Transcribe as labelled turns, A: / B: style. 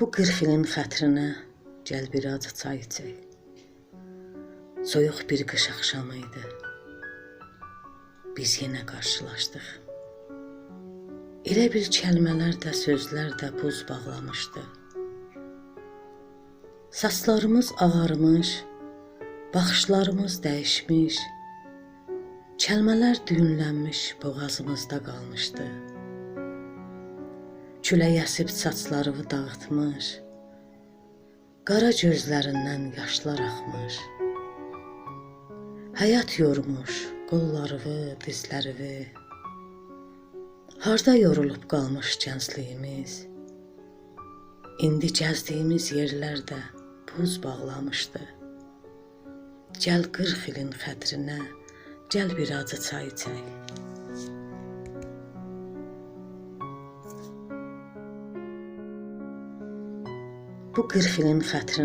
A: Bu 40 ilin xətrinə gəl bir acı çay içək. Soyuq bir qış axşamı idi. Biz yenə qarşılaşdıq. Elə bil kəlmələr də, sözlər də buz bağlamışdı. Saçlarımız ağarmış, baxışlarımız dəyişmiş, kəlmələr düyünlənmiş boğazımızda qalmışdı. Külək əsib saçlarımı dağıtmış, qara gözlərindən yaşlar axmış. Həyat yormuş qollarımı, dizlərimi. Harda yorulub qalmış gəncliyimiz. İndi gəzdiyimiz yerlərdə buz bağlamışdı. Gəl 40 ilin xətrinə, gəl bir acı çay içək. Bu 40 ilin xətrinə